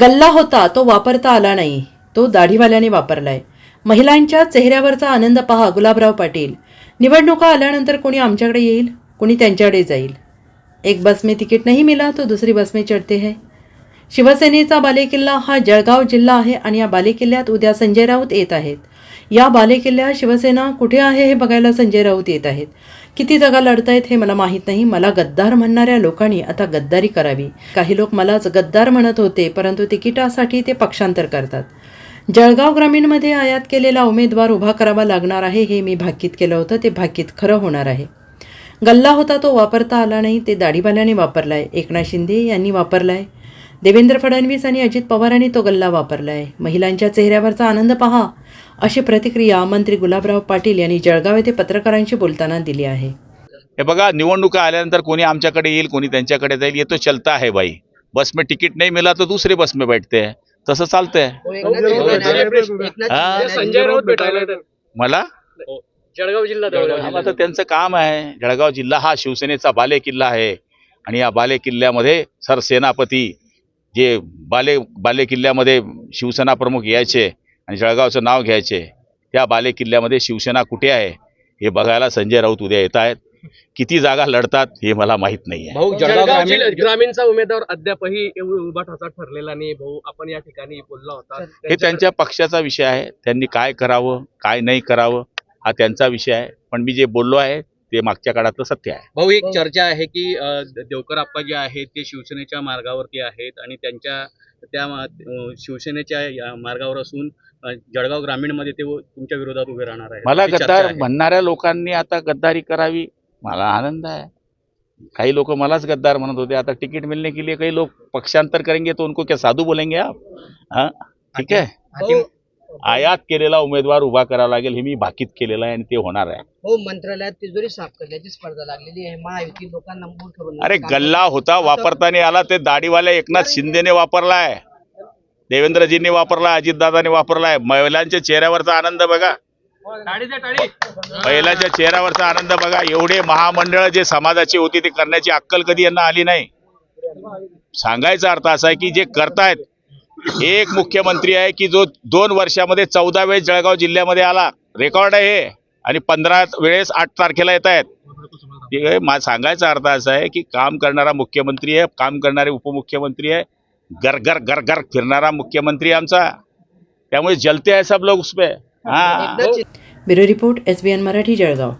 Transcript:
गल्ला होता तो वापरता आला नाही. तो दाढीवाल्याने वापरलाय. महिलांच्या चेहऱ्यावरचा आनंद पहा गुलाबराव पाटील. निवडणुका आल्यानंतर कोणी आमच्याकडे येईल? कोणी त्यांच्याकडे जाईल? एक बस में तिकीट नाही मिला तो दुसरी बस में चढते है. शिवसेनेचा बालेकिल्ला हा जळगाव जिल्हा आहे आणि या बालेकिल्ल्यात उद्या संजय राऊत येत आहेत. या बालेकिल्ल्यात शिवसेना कुठे आहे हे बघायला संजय राऊत येत आहेत. किती जागा लढतायत हे मला माहीत नाही. मला गद्दार म्हणणाऱ्या लोकांनी आता गद्दारी करावी. काही लोक मलाच गद्दार म्हणत होते परंतु तिकिटासाठी ते पक्षांतर करतात. जळगाव ग्रामीणमध्ये आयात केलेला उमेदवार उभा करावा लागणार आहे हे मी भाकीत केलं होतं. ते भाकीत खरं होणार आहे. गल्ला होता तो वापरता आला नाही ते दाढीवाल्याने वापरलाय. एकनाथ शिंदे यांनी वापरला आहे देवेंद्र फडणवीस आणि अजित पवारांनी तो गल्ला वापरलाय. महिलांच्या चेहऱ्यावरचा आनंद पहा अशी प्रतिक्रिया मंत्री गुलाबराव पाटील यांनी जळगाव येथे पत्रकारांशी बोलताना दिली आहे. हे बघा निवडणुका आल्यानंतर कोणी आमच्याकडे येईल कोणी त्यांच्याकडे जाईल ये तो चलता है भाई बस में तिकीट नहीं मिला तो दूसरे बस में बैठते हैं तसं चालतंय. हा? संजय राऊत भेटायला. मला? जळगाव जिल्हा जळगाव हा, आता त्यांचं काम आहे. जळगाव जिल्हा हा शिवसेनेचा बाले किल्ला आहे. आणि या बाले किल्ल्यामध्ये सरसेनापती जे बाले बाले किल्ल्यामध्ये शिवसेना प्रमुख यायचे आणि जळगावचं नाव घ्यायचे त्या बाले किल्ल्यामध्ये शिवसेना कुठे आहे हे बघायला संजय राऊत उद्या येत आहेत. किती जागा लढतात हे मला माहीत नाही आहे. ग्रामीणचा उमेदवार अद्यापही उभा ठासा ठरलेला नाही भाऊ. आपण या ठिकाणी बोलला होता. हे त्यांच्या पक्षाचा विषय आहे. त्यांनी काय करावं काय नाही करावं हा त्यांचा विषय आहे. पण मी जे बोललो आहे ते मागच्या काळातलं सत्य आहे. भाऊ एक चर्चा आहे की देवकर आप्पा जे आहेत ते शिवसेनेच्या मार्गावरती आहेत आणि त्यांच्या त्या शिवसेनेच्या मार्गावर असून जळगाव ग्रामीणमध्ये ते व- तुमच्या विरोधात उभे राहणार आहेत. मला गद्दार आहे. म्हणणाऱ्या लोकांनी आता गद्दारी करावी मला आनंद आहे. काही लोक मलाच गद्दार म्हणत होते आता तिकीट मिलने के लिए काही लोग पक्षांतर करेंगे तो उनको क्या साधू बोलेंगे आप? हाँ? ठीक आहे? आयात केलेला उमेदवार उभा करावा लागेल हे मी भाकीत केलेलं आहे आणि ते होणार आहे. हो मंत्रालयात तिजोरी साफ करण्याची स्पर्धा लागलेली आहे. महायुती लोकांना अरे गल्ला. होता वापरता नाही आला ते दाढीवाल्या एकनाथ शिंदेने वापरलाय. देवेंद्रजींनी वापरलाय अजितदादांनी वापरलाय. महिलांच्या चेहऱ्यावरचा आनंद बघा. महिलांच्या चेहऱ्यावरचा आनंद बघा. एवढे महामंडळ जे समाजाची होती ते करण्याची अक्कल कधी यांना आली नाही. सांगायचा अर्थ असा आहे की जे करतायत एक मुख्यमंत्री आहे की जो दोन वर्षामध्ये चौदा वेळेस जळगाव जिल्ह्यामध्ये आला. रेकॉर्ड आहे हे. आणि पंधरा वेळेस आठ तारखेला येत आहेत. ठीक आहे मा सांगायचा अर्थ असा आहे की काम करणारा मुख्यमंत्री आहे काम करणारे उपमुख्यमंत्री आहे. घर घर घरघर फिरणारा मुख्यमंत्री आमचा. त्यामुळे जलते आहे सब लोग उसपे हा. Bureau report S B N Marathi Jalgaon.